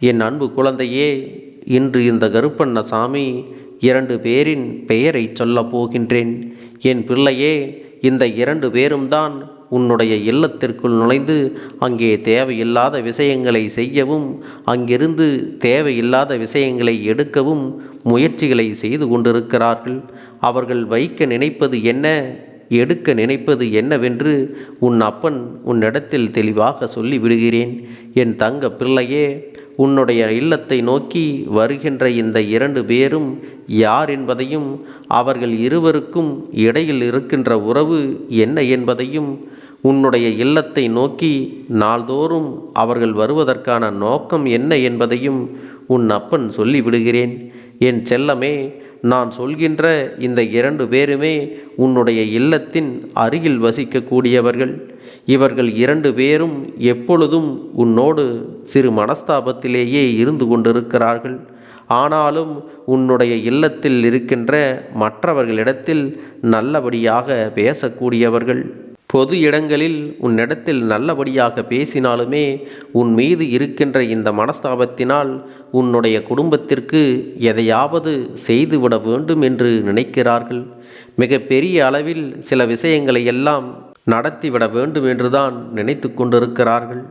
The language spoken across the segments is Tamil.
என் அன்பு குழந்தையே இன்று இந்த கருப்பண்ணசாமி இரண்டு பேரின் பெயரை சொல்லப் போகின்றேன். என் பிள்ளையே இந்த இரண்டு பேரும் தான் உன்னுடைய இல்லத்திற்குள் நுழைந்து அங்கே தேவையில்லாத விஷயங்களை செய்யவும் அங்கிருந்து தேவையில்லாத விஷயங்களை எடுக்கவும் முயற்சிகளை செய்து கொண்டிருக்கிறார்கள். அவர்கள் வைக்க நினைப்பது என்ன எடுக்க நினைப்பது என்னவென்று உன் அப்பன் உன்னிடத்தில் தெளிவாக சொல்லிவிடுகிறேன். என் தங்க பிள்ளையே உன்னுடைய இல்லத்தை நோக்கி வருகின்ற இந்த இரண்டு பேரும் யார் என்பதையும் அவர்கள் இருவருக்கும் இடையில் இருக்கின்ற உறவு என்ன என்பதையும் உன்னுடைய இல்லத்தை நோக்கி நாள்தோறும் அவர்கள் வருவதற்கான நோக்கம் என்ன என்பதையும் உன் அப்பன் சொல்லிவிடுகிறேன். என் செல்லமே நான் சொல்கின்ற இந்த இரண்டு பேருமே உன்னுடைய இல்லத்தின் அருகில் வசிக்கக்கூடியவர்கள். இவர்கள் இரண்டு பேரும் எப்பொழுதும் உன்னோடு சிறு மனஸ்தாபத்திலேயே இருந்து கொண்டிருக்கிறார்கள். ஆனாலும் உன்னுடைய இல்லத்தில் இருக்கின்ற மற்றவர்களிடத்தில் நல்லபடியாக பேசக்கூடியவர்கள். பொது இடங்களில் உன்னிடத்தில் நல்லபடியாக பேசினாலுமே உன் மீது இருக்கின்ற இந்த மனஸ்தாபத்தினால் உன்னுடைய குடும்பத்திற்கு எதையாவது செய்துவிட வேண்டும் என்று நினைக்கிறார்கள். மிக பெரிய அளவில் சில விஷயங்களை எல்லாம் நடத்திவிட வேண்டும் என்றுதான் நினைத்து கொண்டிருக்கிறார்கள்.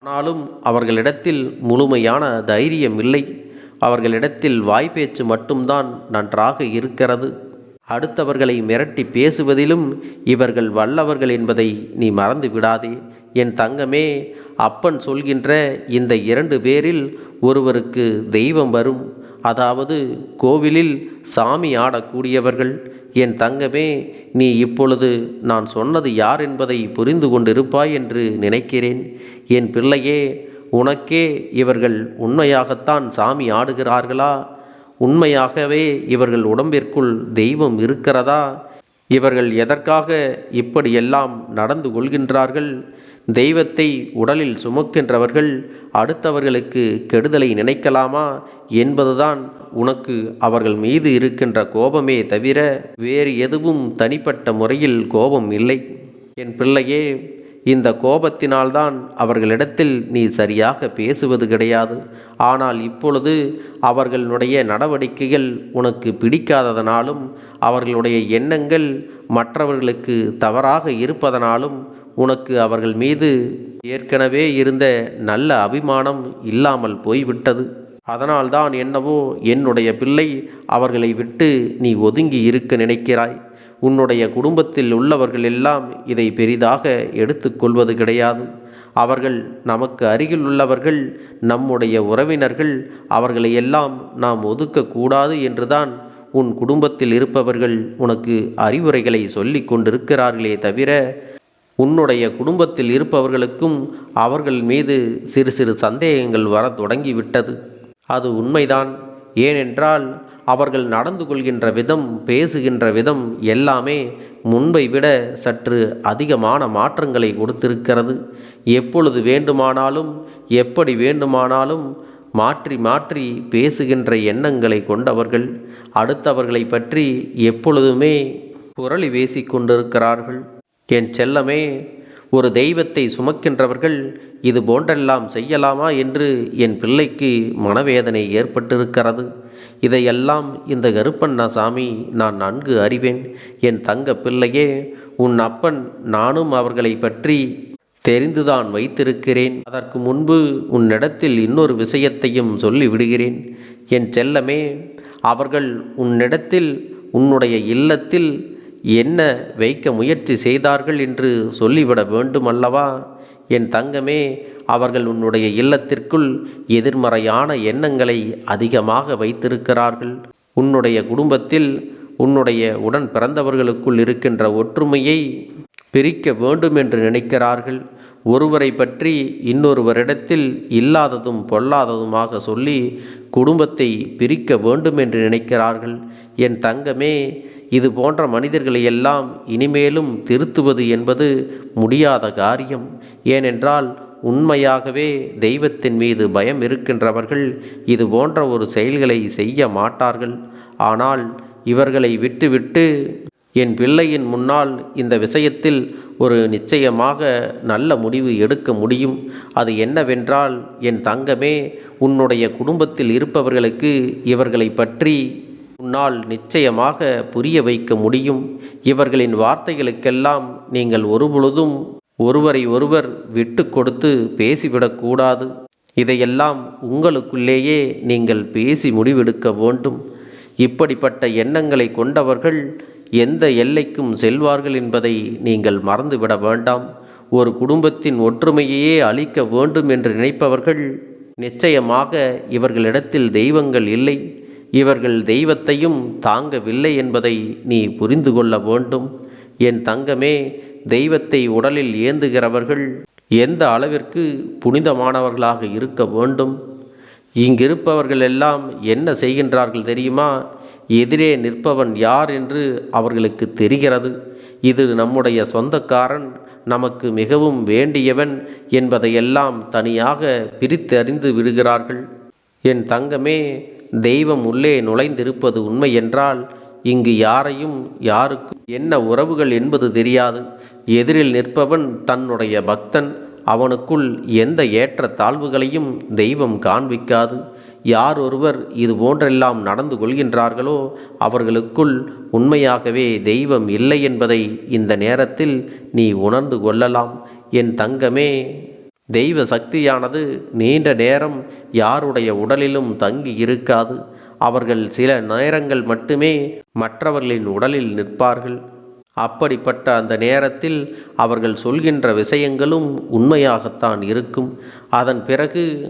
ஆனாலும் அவர்களிடத்தில் முழுமையான தைரியம் இல்லை. அவர்களிடத்தில் வாய்ப்பேச்சு மட்டும்தான் நன்றாக இருக்கிறது. அடுத்தவர்களை மிரட்டி பேசுவதிலும் இவர்கள் வல்லவர்கள் என்பதை நீ மறந்து விடாதே. என் தங்கமே அப்பன் சொல்கின்ற இந்த இரண்டு பேரில் ஒருவருக்கு தெய்வம் வரும். அதாவது கோவிலில் சாமி ஆடக்கூடியவர்கள். என் தங்கமே நீ இப்பொழுது நான் சொன்னது யார் என்பதை புரிந்து கொண்டிருப்பாய் என்று நினைக்கிறேன். என் பிள்ளையே உனக்கே இவர்கள் உண்மையாகத்தான் சாமி ஆடுகிறார்களா? உண்மையாகவே இவர்கள் உடம்பிற்குள் தெய்வம் இருக்கிறதா? இவர்கள் எதற்காக இப்படியெல்லாம் நடந்து கொள்கின்றார்கள்? தெய்வத்தை உடலில் சுமக்கின்றவர்கள் அடுத்தவர்களுக்கு கெடுதலை நினைக்கலாமா என்பதுதான் உனக்கு அவர்கள் மீது இருக்கின்ற கோபமே தவிர வேறு எதுவும் தனிப்பட்ட முறையில் கோபம் இல்லை. என் பிள்ளையே இந்த கோபத்தினால்தான் அவர்களிடத்தில் நீ சரியாக பேசுவது கிடையாது. ஆனால் இப்பொழுது அவர்களுடைய நடவடிக்கைகள் உனக்கு பிடிக்காததனாலும் அவர்களுடைய எண்ணங்கள் மற்றவர்களுக்கு தவறாக இருப்பதனாலும் உனக்கு அவர்கள் மீது ஏற்கனவே இருந்த நல்ல அபிமானம் இல்லாமல் போய்விட்டது. அதனால்தான் என்னவோ என்னுடைய பிள்ளை அவர்களை விட்டு நீ ஒதுங்கி இருக்க நினைக்கிறாய். உன்னுடைய குடும்பத்தில் உள்ளவர்கள் எல்லாம் இதை பெரிதாக எடுத்துக்கொள்வது கிடையாது. அவர்கள் நமக்கு அருகில் உள்ளவர்கள் நம்முடைய உறவினர்கள் அவர்களை எல்லாம் நாம் ஒதுக்கக்கூடாது என்றுதான் உன் குடும்பத்தில் இருப்பவர்கள் உனக்கு அறிவுரைகளை சொல்லி கொண்டிருக்கிறார்களே தவிர உன்னுடைய குடும்பத்தில் இருப்பவர்களுக்கும் அவர்கள் மீது சிறு சிறு சந்தேகங்கள் வர தொடங்கிவிட்டது. அது உண்மைதான். ஏனென்றால் அவர்கள் நடந்து கொள்கின்ற விதம் பேசுகின்ற விதம் எல்லாமே முன்பை விட சற்று அதிகமான மாற்றங்களை கொடுத்திருக்கிறது. எப்பொழுது வேண்டுமானாலும் எப்படி வேண்டுமானாலும் மாற்றி மாற்றி பேசுகின்ற எண்ணங்களை கொண்டவர்கள் அடுத்தவர்களை பற்றி எப்பொழுதுமே புரளி பேசிக்கொண்டிருக்கிறார்கள் என் செல்லமே ஒரு தெய்வத்தை சுமக்கின்றவர்கள் இது போன்றெல்லாம் செய்யலாமா என்று என் பிள்ளைக்கு மனவேதனை ஏற்பட்டிருக்கிறது. இதையெல்லாம் இந்த கருப்பண்ணசாமி நான் நன்கு அறிவேன். என் தங்க பிள்ளையே உன் அப்பன் நானும் அவர்களை பற்றி தெரிந்துதான் வைத்திருக்கிறேன். அதற்கு முன்பு உன்னிடத்தில் இன்னொரு விஷயத்தையும் சொல்லிவிடுகிறேன். என் செல்லமே அவர்கள் உன்னிடத்தில் உன்னுடைய இல்லத்தில் என்ன வைக்க முயற்சி செய்தார்கள் என்று சொல்லிவிட வேண்டுமல்லவா? என் தங்கமே அவர்கள் உன்னுடைய இல்லத்திற்குள் எதிர்மறையான எண்ணங்களை அதிகமாக வைத்திருக்கிறார்கள். உன்னுடைய குடும்பத்தில் உன்னுடைய உடன் பிறந்தவர்களுக்குள் இருக்கின்ற ஒற்றுமையை பிரிக்க வேண்டும் என்று நினைக்கிறார்கள். ஒருவரை பற்றி இன்னொருவரிடத்தில் இல்லாததும் பொல்லாததுமாக சொல்லி குடும்பத்தை பிரிக்க வேண்டும் என்று நினைக்கிறார்கள். என் தங்கமே இது போன்ற மனிதர்களை எல்லாம் இனிமேலும் திருத்துவது என்பது முடியாத காரியம். ஏனென்றால் உண்மையாகவே தெய்வத்தின் மீது பயம் இருக்கின்றவர்கள் இது போன்ற ஒரு செயல்களை செய்ய மாட்டார்கள். ஆனால் இவர்களை விட்டுவிட்டு என் பிள்ளையின் முன்னால் இந்த விஷயத்தில் ஒரு நிச்சயமாக நல்ல முடிவு எடுக்க முடியும். அது என்னவென்றால் என் தங்கமே உன்னுடைய குடும்பத்தில் இருப்பவர்களுக்கு இவர்களை பற்றி உன்னால் நிச்சயமாக புரிய வைக்க முடியும். இவர்களின் வார்த்தைகளுக்கெல்லாம் நீங்கள் ஒருபொழுதும் ஒருவரை ஒருவர் விட்டு கொடுத்து பேசிவிடக்கூடாது இதையெல்லாம் உங்களுக்குள்ளேயே நீங்கள் பேசி முடிவெடுக்க வேண்டும். இப்படிப்பட்ட எண்ணங்களை கொண்டவர்கள் எந்த எல்லைக்கும் செல்வார்கள் என்பதை நீங்கள் மறந்துவிட வேண்டாம். ஒரு குடும்பத்தின் ஒற்றுமையையே அழிக்க வேண்டும் என்று நினைப்பவர்கள் நிச்சயமாக இவர்களிடத்தில் தெய்வங்கள் இல்லை. இவர்கள் தெய்வத்தையும் தாங்கவில்லை என்பதை நீ புரிந்து கொள்ள வேண்டும். என் தங்கமே தெய்வத்தை உடலில் ஏந்துகிறவர்கள் எந்த அளவிற்கு புனிதமானவர்களாக இருக்க வேண்டும்? இங்கிருப்பவர்கள் எல்லாம் என்ன செய்கின்றார்கள் தெரியுமா? எதிரே நிற்பவன் யார் என்று அவர்களுக்கு தெரிகிறது. இது நம்முடைய சொந்தக்காரன் நமக்கு மிகவும் வேண்டியவன் என்பதையெல்லாம் தனியாக பிரித்தறிந்து விடுகிறார்கள். என் தங்கமே தெய்வம் உள்ளே நுழைந்திருப்பது உண்மை என்றால் இங்கு யாரையும் யாருக்கும் என்ன உறவுகள் என்பது தெரியாது. எதிரில் நிற்பவன் தன்னுடைய பக்தன் அவனுக்குள் எந்த ஏற்ற தாழ்வுகளையும் தெய்வம் காண்பிக்காது. யார் ஒருவர் இது போன்றெல்லாம் நடந்து கொள்கின்றார்களோ அவர்களுக்குள் உண்மையாகவே தெய்வம் இல்லை என்பதை இந்த நேரத்தில் நீ உணர்ந்து கொள்ளலாம். என் தங்கமே தெய்வ சக்தியானது நீண்ட நேரம் யாருடைய உடலிலும் தங்கி இருக்காது. அவர்கள் சில நேரங்கள் மட்டுமே மற்றவர்களின் உடலில் நிற்பார்கள். அப்படிப்பட்ட அந்த நேரத்தில் அவர்கள் சொல்கின்ற விஷயங்களும் உண்மையாகத்தான் இருக்கும். அதன் பிறகு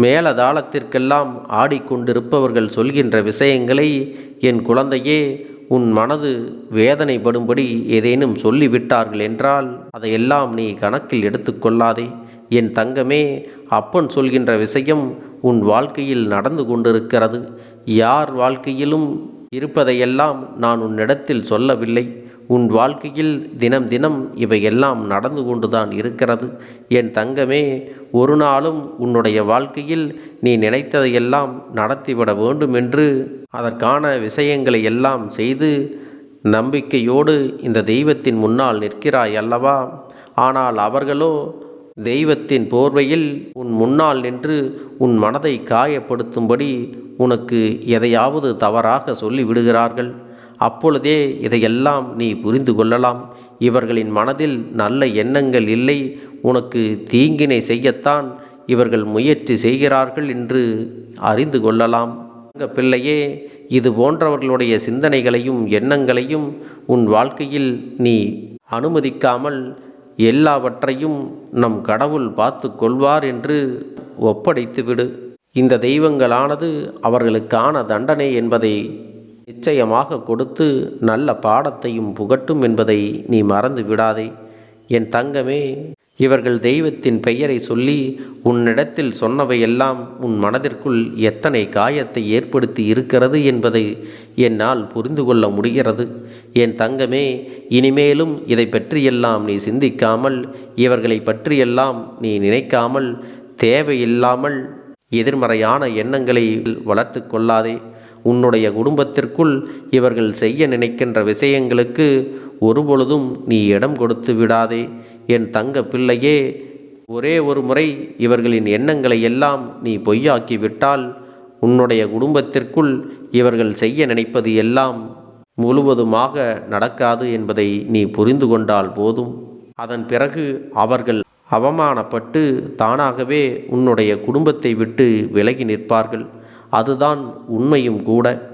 மேலதாளத்திற்கெல்லாம் ஆடிக்கொண்டிருப்பவர்கள் சொல்கின்ற விஷயங்களை என் குழந்தையே உன் மனது வேதனைப்படும்படி ஏதேனும் சொல்லிவிட்டார்கள் என்றால் அதையெல்லாம் நீ கணக்கில் எடுத்துக்கொள்ளாதே. என் தங்கமே அப்பன் சொல்கின்ற விஷயம் உன் வாழ்க்கையில் நடந்து கொண்டிருக்கிறது. யார் வாழ்க்கையிலும் இருப்பதையெல்லாம் நான் உன்னிடத்தில் சொல்லவில்லை. உன் வாழ்க்கையில் தினம் தினம் இவையெல்லாம் நடந்து கொண்டுதான் இருக்கிறது. என் தங்கமே ஒரு நாளும் உன்னுடைய வாழ்க்கையில் நீ நினைத்ததையெல்லாம் நடத்திவிட வேண்டும் என்று அதற்கான விஷயங்களை எல்லாம் செய்து நம்பிக்கையோடு இந்த தெய்வத்தின் முன்னால் நிற்கிறாய் அல்லவா? ஆனால் அவர்களோ தெய்வத்தின் போர்வையில் உன் முன்னால் நின்று உன் மனதை காயப்படுத்தும்படி உனக்கு எதையாவது தவறாக சொல்லி விடுகிறார்கள் அப்பொழுதே இதையெல்லாம் நீ புரிந்து கொள்ளலாம். இவர்களின் மனதில் நல்ல எண்ணங்கள் இல்லை. உனக்கு தீங்கினை செய்யத்தான் இவர்கள் முயற்சி செய்கிறார்கள் என்று அறிந்து கொள்ளலாம். தங்க பிள்ளையே இது போன்றவர்களுடைய சிந்தனைகளையும் எண்ணங்களையும் உன் வாழ்க்கையில் நீ அனுமதிக்காமல் எல்லாவற்றையும் நம் கடவுள் பார்த்து கொள்வார் என்று ஒப்படைத்துவிடு. இந்த தெய்வங்களானது அவர்களுக்கான தண்டனை என்பதை நிச்சயமாக கொடுத்து நல்ல பாடத்தையும் புகட்டும் என்பதை நீ மறந்து விடாதே. என் தங்கமே இவர்கள் தெய்வத்தின் பெயரை சொல்லி உன்னிடத்தில் சொன்னவையெல்லாம் உன் மனதிற்குள் எத்தனை காயத்தை ஏற்படுத்தி இருக்கிறது என்பதை என்னால் புரிந்து கொள்ள முடிகிறது. என் தங்கமே இனிமேலும் இதை பற்றியெல்லாம் நீ சிந்திக்காமல் இவர்களை பற்றியெல்லாம் நீ நினைக்காமல் தேவையில்லாமல் எதிர்மறையான எண்ணங்களை வளர்த்து கொள்ளாதே. உன்னுடைய குடும்பத்திற்குள் இவர்கள் செய்ய நினைக்கின்ற விஷயங்களுக்கு ஒருபொழுதும் நீ இடம் கொடுத்து விடாதே. என் தங்க பிள்ளையே ஒரே ஒரு முறை இவர்களின் எண்ணங்களை எல்லாம் நீ பொய்யாக்கி விட்டால் உன்னுடைய குடும்பத்திற்குள் இவர்கள் செய்ய நினைப்பது எல்லாம் முழுவதுமாக நடக்காது என்பதை நீ புரிந்து கொண்டால் போதும். அதன் பிறகு அவர்கள் அவமானப்பட்டு தானாகவே உன்னுடைய குடும்பத்தை விட்டு விலகி நிற்பார்கள். அதுதான் உண்மையும் கூட.